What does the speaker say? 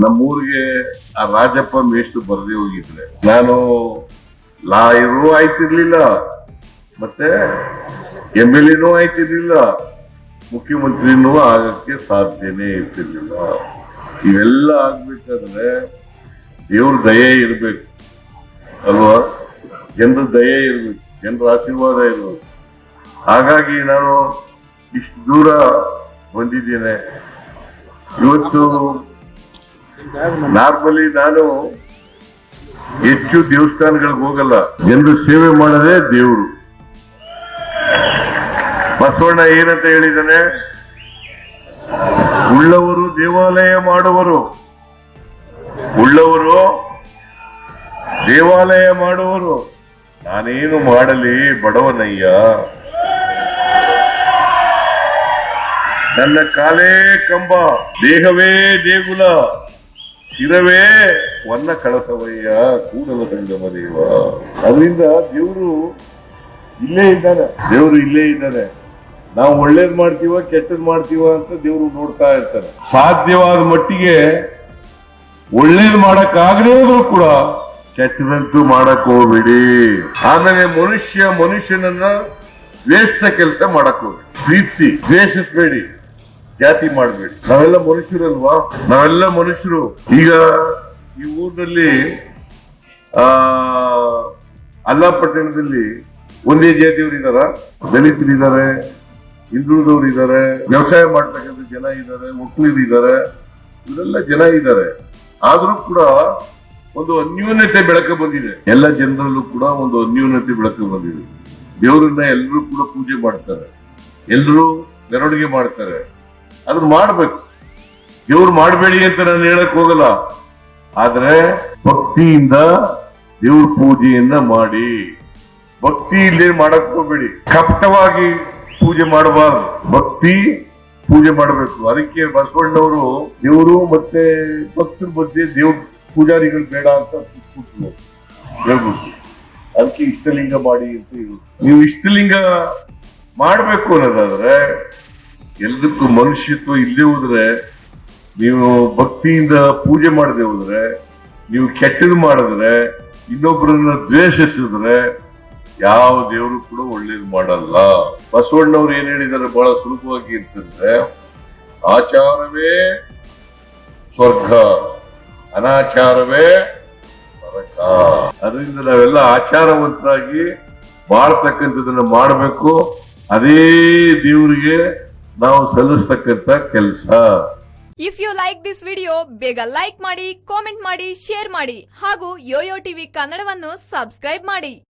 ನಮ್ಮೂರಿಗೆ ಆ ರಾಜಪ್ಪ ಮೇಷ್ಟು ಬರದೇ ಹೋಗಿದ್ರೆ ನಾನು ಲಾಯರು ಆಯ್ತಿರ್ಲಿಲ್ಲ, ಮತ್ತೆ ಎಂ ಎಲ್ ಎನೂ ಆಯ್ತಿರ್ಲಿಲ್ಲ, ಮುಖ್ಯಮಂತ್ರಿನೂ ಆಗಕ್ಕೆ ಸಾಧ್ಯನೇ ಇರ್ತಿರ್ಲಿಲ್ಲ. ಇವೆಲ್ಲ ಆಗ್ಬೇಕಾದ್ರೆ ದೇವ್ರ ದಯೆ ಇರಬೇಕು. ಅಲ್ವಾ? ಜನರ ದಯೆ ಇರಬೇಕು, ಜನರ ಆಶೀರ್ವಾದ ಇರಬೇಕು. ಹಾಗಾಗಿ ನಾನು ಇಷ್ಟು ದೂರ ಬಂದಿದ್ದೇನೆ. ಇವತ್ತು ನಾರ್ಮಲಿ ನಾನು ಹೆಚ್ಚು ದೇವಸ್ಥಾನಗಳಿಗೆ ಹೋಗಲ್ಲ. ಎಂದು ಸೇವೆ ಮಾಡದೆ ದೇವರು. ಬಸವಣ್ಣ ಏನಂತ ಹೇಳಿದಾನೆ ಉಳ್ಳವರು ದೇವಾಲಯ ಮಾಡುವರು. ಉಳ್ಳವರು ದೇವಾಲಯ ಮಾಡುವರು. ನಾನೇನು ಮಾಡಲಿ ಬಡವನಯ್ಯ. ನನ್ನ ಕಾಲೇ ಕಂಬ, ದೇಹವೇ ದೇಗುಲ. ಶಿರವೇ ವನ್ನ ಕಳಸವಯ್ಯ, ಕೂಡಲ ಸಂಗಮ ದೇವ. ಅದರಿಂದ ದೇವರು ಇಲ್ಲೇ ಇದ್ದಾನೆ. ದೇವರು ಇಲ್ಲೇ ಇದ್ದಾನೆ. ನಾವು ಒಳ್ಳೇದ್ ಮಾಡ್ತೀವ, ಕೆಟ್ಟದ್ ಮಾಡ್ತೀವ ಅಂತ ದೇವರು ನೋಡ್ತಾ ಇರ್ತಾರೆ ಸಾಧ್ಯವಾದ ಮಟ್ಟಿಗೆ ಒಳ್ಳೇದ್ ಮಾಡಕ್ ಹೋದ್ರು ಕೂಡ ಕೆಟ್ಟದಂತೂ ಮಾಡಕ್ ಹೋಗ್ಬೇಡಿ ಆಮೇಲೆ ಮನುಷ್ಯ ಮನುಷ್ಯನನ್ನ ದ್ವೇಷ ಕೆಲಸ ಮಾಡಕ್ ಹೋಗ್ಬೇಡಿ ಪ್ರೀತಿಸಿ, ದ್ವೇಷಿಸ್ಬೇಡಿ. ಜಾತಿ ಮಾಡಬೇಡಿ. ನಾವೆಲ್ಲ ಮನುಷ್ಯರಲ್ವಾ? ನಾವೆಲ್ಲ ಮನುಷ್ಯರು. ಈಗ ಈ ಊರಿನಲ್ಲಿ, ಆ, ಅಲ್ಲಾಪಟ್ಟಣದಲ್ಲಿ ಒಂದೇ ಜಾತಿಯವರು ಇದಾರ? ದಲಿತರಿದ್ದಾರೆ ಹಿಂದುಳಿದವರು ಇದ್ದಾರೆ ವ್ಯವಸಾಯ ಮಾಡ್ತಕ್ಕಂಥ ಜನ ಇದ್ದಾರೆ ಒಕ್ಕಲಿಗರು ಇದ್ದಾರೆ ಇವರೆಲ್ಲ ಜನ ಇದ್ದಾರೆ ಆದ್ರೂ ಕೂಡ ಒಂದು ಅನ್ಯೂನ್ಯತೆ ಬೆಳಕ ಬಂದಿದೆ. ಎಲ್ಲ ಜನರಲ್ಲೂ ಕೂಡ ಒಂದು ಅನ್ಯೂನ್ಯತೆ ಬೆಳಕ ಬಂದಿದೆ. ದೇವರನ್ನ ಎಲ್ಲರೂ ಕೂಡ ಪೂಜೆ ಮಾಡ್ತಾರೆ. ಎಲ್ಲರೂ ಮೆರವಣಿಗೆ ಮಾಡ್ತಾರೆ. ಅದನ್ನ ಮಾಡ್ಬೇಕು. ದೇವ್ರು ಮಾಡಬೇಡಿ ಅಂತ ನಾನು ಹೇಳಕ್ ಹೋಗಲ್ಲ. ಆದ್ರೆ ಭಕ್ತಿಯಿಂದ ದೇವ್ರ ಪೂಜೆಯನ್ನ ಮಾಡಿ. ಭಕ್ತಿ ಇಲ್ಲಿ ಮಾಡಕ್ ಹೋಗ್ಬೇಡಿ. ಕಪಟವಾಗಿ ಪೂಜೆ ಮಾಡಬಾರ್ದು. ಭಕ್ತಿ ಪೂಜೆ ಮಾಡಬೇಕು. ಅದಕ್ಕೆ ಬಸವಣ್ಣವರು ದೇವರು ಮತ್ತೆ ಭಕ್ತರ ಮಧ್ಯೆ ದೇವ್ರ ಪೂಜಾರಿಗಳು ಬೇಡ ಅಂತ ಹೇಳ್ಬೋದು ಅದಕ್ಕೆ ಇಷ್ಟಲಿಂಗ ಮಾಡಿ ಅಂತ ನೀವು ಇಷ್ಟಲಿಂಗ ಮಾಡಬೇಕು ಅನ್ನೋದಾದ್ರೆ ಎಲ್ದಕ್ಕೂ ಮನುಷ್ಯತ್ವ ಇಲ್ಲದೆ ಹೋದ್ರೆ, ನೀವು ಭಕ್ತಿಯಿಂದ ಪೂಜೆ ಮಾಡದೆ ಹೋದ್ರೆ, ನೀವು ಕೆಟ್ಟದ್ದು ಮಾಡಿದ್ರೆ, ಇನ್ನೊಬ್ಬರನ್ನ ದ್ವೇಷಿಸಿದ್ರೆ, ಯಾವ ದೇವರು ಕೂಡ ಒಳ್ಳೇದು ಮಾಡಲ್ಲ. ಬಸವಣ್ಣವ್ರು ಏನ್ ಹೇಳಿದ್ದಾರೆ ಬಹಳ ಸುಲಭವಾಗಿ ಅಂತಂದ್ರೆ, ಆಚಾರವೇ ಸ್ವರ್ಗ, ಅನಾಚಾರವೇ ನರಕ ಅದರಿಂದ ನಾವೆಲ್ಲ ಆಚಾರವಂತರಾಗಿ ಬಾಳ್ತಕ್ಕಂಥದನ್ನ ಮಾಡಬೇಕು. ಅದೇ ದೇವರಿಗೆ ನಾವು ಸಲ್ಲಿಸ್ತಕ್ಕಂಥ ಕೆಲಸ. If you like this video ಬೇಗ ಲೈಕ್ ಮಾಡಿ ಕಾಮೆಂಟ್ ಮಾಡಿ ಶೇರ್ ಮಾಡಿ ಹಾಗೂ ಯೋಯೋ ಟಿವಿ ಕನ್ನಡವನ್ನು ಸಬ್ಸ್ಕ್ರೈಬ್ ಮಾಡಿ.